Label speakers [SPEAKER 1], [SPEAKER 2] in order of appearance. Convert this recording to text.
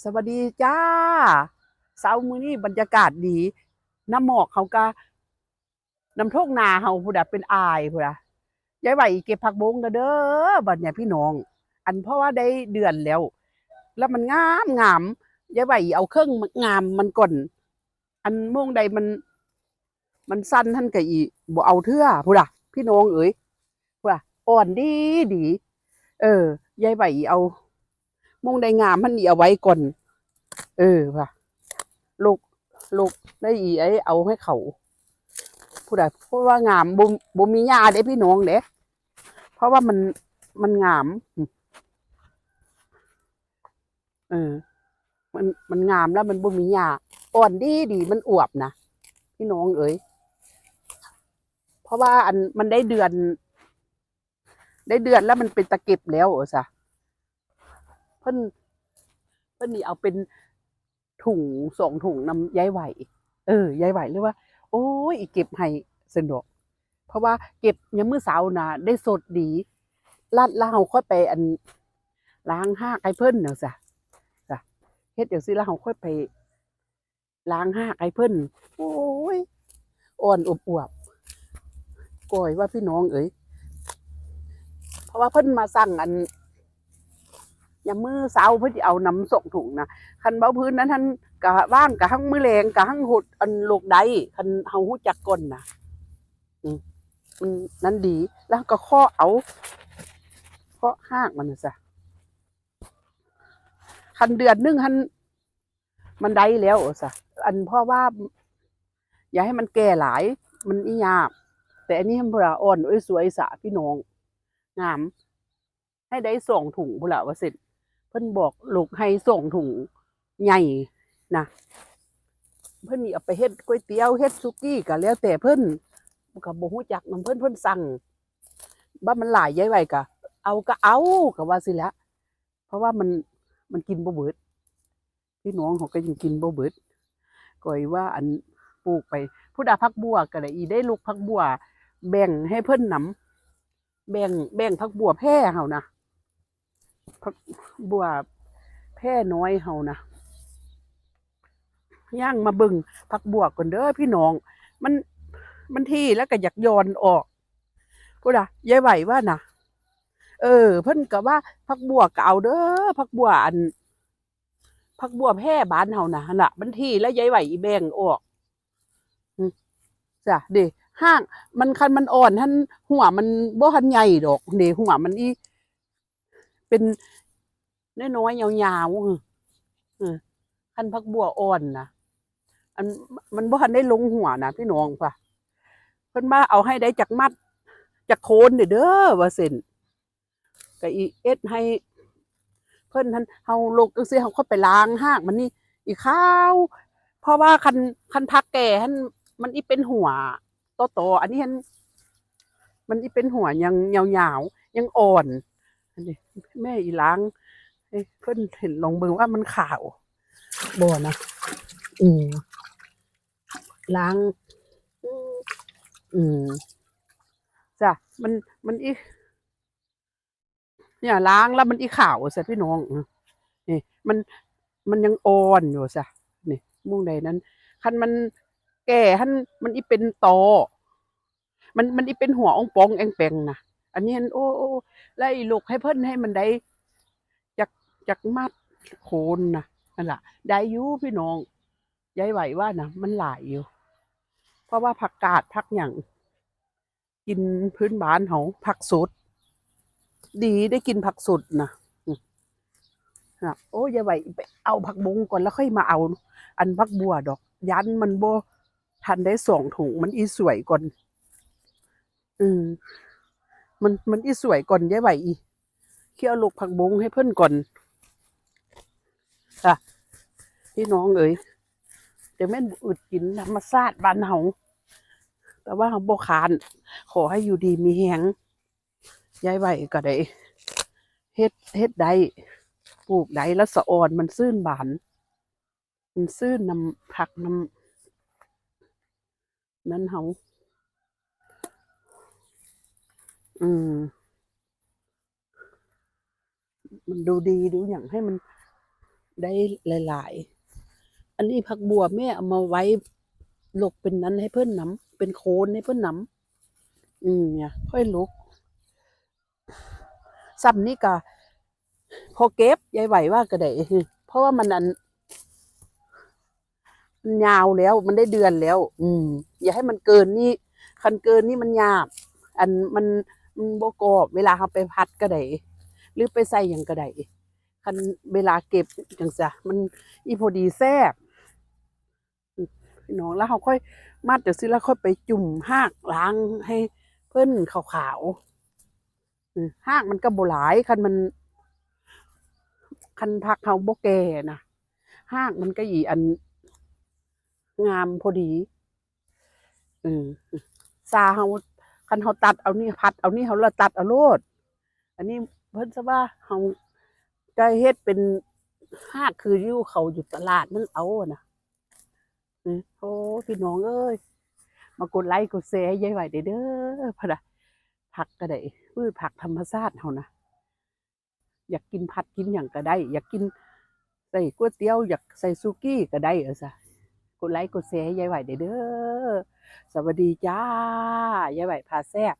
[SPEAKER 1] สวัสดีจ้าเช้ามื้อนี้บรรยากาศดีน้ำหมอกเขาก็น้ำโทกนาเฮาพุ่นน่ะเป็นอายพุ่นน่ะยายไหวเก็บผักบงเด้อเด้อบัดเนี่ยพี่น้อง อันเพราะว่าได้เดือนแล้ว แล้วมันงามงามยายไหวเอาเครื่องงามมันก่อนอันโมงใดมัน มันสั้นท่านก็อีบ่เอาเทื่อพุ่นน่ะพี่น้องเอ๋ยพุ่นน่ะอ่อนดีดี เออยายไหวเอา มงใดงามมันนี่เอาไว้ก่อน เออว่ะลูกลูกได้อีไอ้เอาให้เขาผู้ใดเพราะว่างามบ่บ่มีหญ้าเด้พี่น้องเด้เพราะว่ามันมันงาม เออ มันมันงามแล้วมันบ่มีหญ้าอ่อนดีดีมันอวบนะพี่น้องเอ๋ยเพราะว่าอันมันได้เดือน ได้เดือนแล้วมันเป็นตะเก็บแล้วเออซะ เพิ่นเพิ่นนี่เอาเป็นถุงสองถุงนำยายไหวเออยายไหวเลยว่า โอ้ยอีเก็บให้สนุกเพราะว่าเก็บยามมื้อเช้านะได้สดดีลาดแล้วเราค่อยไปอันล้างห้ากให้เพิ่นเนาะจ้ะจ้ะเฮ็ดจังซี่แล้วเราค่อยไป ล้างห้ากให้เพิ่นโอ้ยอ่อนอบอวบก่อยว่าพี่น้องเอ้ยเพราะว่าเพิ่นมาสั่งอัน ยามือเช้าเพิ่นสิเอาน้ำส่งถุงนะคันเบาพื้นนั้นท่านกะว่างกะหั่งมือแรงกะหั่งหุดอันโลกใดคันเฮาฮู้จักก่อนนะอืมมันนั้นดี แล้วก็ข้อเอาข้อห้ากมันน่ะซะคันเดือนนึงหันมันได้แล้วซะอันเพราะว่า อย่าให้มันแก่หลาย มันอียากแต่อันนี้มันพลาอ่อนอ้ยสวยสะพี่น้องงาม ให้ได้ส่งถุงพุ่นละว่าเสร็จ เพิ่นบอกลูกให้ส่งถุงใหญ่นะเพิ่นนี่เอาไปเฮ็ดก๋วยเตี๋ยวเฮ็ดซุกี้ก็แล้วแต่เพิ่นก็บ่ฮู้จักนำเพิ่นเพิ่นสั่งว่ามันหลายยายไว้ก็เอาก็เอาก็ว่าสิละเพราะว่ามันมันกินบ่เบิดพี่น้องเขาก็ยังกินบ่เบิดก็อีว่าอันปลูกไปผู้ดาพักบัวก็ได้อีได้ลูกพักบัว แบ่งให้เพิ่นนำแบ่งแบ่งพักบัวแพร่เฮานะ พักบัวแพร่น้อยเฮานะย่างมาบึงพักบัวก่อนเด้อพี่น้อง มันมันที่แล้วก็อยากย้อนออกพูดอะยายไหวว่านะเออ เพิ่นก็ว่าพักบัวก็เอาเด้อพักบัวอันพักบัวแพร่บ้านเฮานะน่ะ มันที่แล้วยายไหวอีแบ่งออกอืมจ้ะเด้ห้าง มันคันมันอ่อนท่านหัวมันบ่ทันใหญ่ดอกเด้หัวมันอี เป็นน้อยๆยาวๆเออคันพักบัวอ่อนนะอันมันบ่ทันได้ลงหัวนะพี่น้องป่ะ เพิ่นมาเอาให้ได้จากมัดจากโคนเด้อเด้อว่าเส้นก็อีเอ็ดให้ เพิ่นท่านเฮาลกจังซี่เฮาค่อยไปล้างหากมันนี่อีข้าวเพราะว่าคันคันพักแก่ท่านมันอีเป็นหัวโตๆอันนี้เห็นมันอีเป็นหัวยังยาวๆยังอ่อน อันนี้แม่อีล้างให้เพิ่นเห็นลงเบิงว่ามันขาวบ่นะ อืม ล้าง อืมจ้ะมันมันอีเนี่ยล้างแล้วมันอีขาวซะพี่น้องนี่มันมันยังอ่อนอยู่ซะนี่มุ่งใดนั้นคันมันแก่หันมันอีเป็นตอมันมันอีเป็นหัวองปองแองแปงนะอันนี้อันโอ้ แล้วอ้ลูกให้เพิ่นให้มันได้จากจากมัดโคนนะนั่นล่ะได้อยู่พี่น้องยายไหวว่านะมันหลายอยู่ เพราะว่าผักกาดผักหยังกินพื้นบ้านเขาผักสดดีได้กินผักสดนะนะโอ้ยายไหวไปเอาผักบงก่อนแล้วค่อยมาเอา อันผักบัวดอก ยันมันโบทันได้สองถุงมันอีสวยก่อน อืม มันมันอีสวยก่อนยายไหวอีเคี่ยวลูกผักบงให้เพิ่อนก่อนค่ะพี่น้องเอ๋ยเดี๋ยวแม่นอึดกินธรรมชาติบ้านเฮาแต่ว่าเฮาบ่คาน ขอให้อยู่ดีมีแฮงยายไหวก็ได้เฮ็ดเฮ็ดได้ปลูกได้แล้วสะออนมันซื่นบาน มันซื่นนำผักนำนั้นเฮา อืม มันดูดีดูอย่างให้มันได้หลาย ๆ อันนี้ผักบัวแม่เอามาไว้หลบเป็นนั้นให้เพื่อนน้ำเป็นโคนให้เพื่อนน้ำอืมเนี่ยค่อยลุกซ้ำนี่ก็พอเก็บยายไหวว่าก็ได้เพราะว่ามันอันมันยาวแล้วมันได้เดือนแล้ว อืม อย่าให้มันเกินนี่คันเกินนี่มันยากอันมัน บกรอบ เวลาเราไปพัดก็ได้หรือไปใส่หยังก็ได้คันเวลาเก็บจังซะมันอีพอดีแซ่บพี่น้องแล้วเขาค่อยมัดเดี๋ยวสิแล้วค่อยไปจุ่มหากล้างให้เพิ่นขาวๆหากมันก็บหลายคันมันคันพักเขาโบแก่นะหากมันก็อีอัน งามพอดี อืมซาเฮา คันเฮาตัดเอานี่พัดเอานี่เฮาละตัดเอาโลด อันนี้เพิ่นซะว่าเฮาก็เฮ็ดเป็นหากคืออยู่เขาอยู่ตลาดนั่นเอาอะนะอืมโอ้พี่น้องเอ้ยมากดไลค์กดแชร์ยายไหวเด้อเพะนะผักก็ได้พืชผักธรรมชาติเฮานะอยากกินผัดกินหยังก็ได้ อยากกินใส่ก๋วยเตี๋ยวอยากใส่ซุกี้ก็ได้เออซะกดไลค์กดแชร์ยายไหวเด้อ สวัสดีจ้ายายไหวพาแซ่บ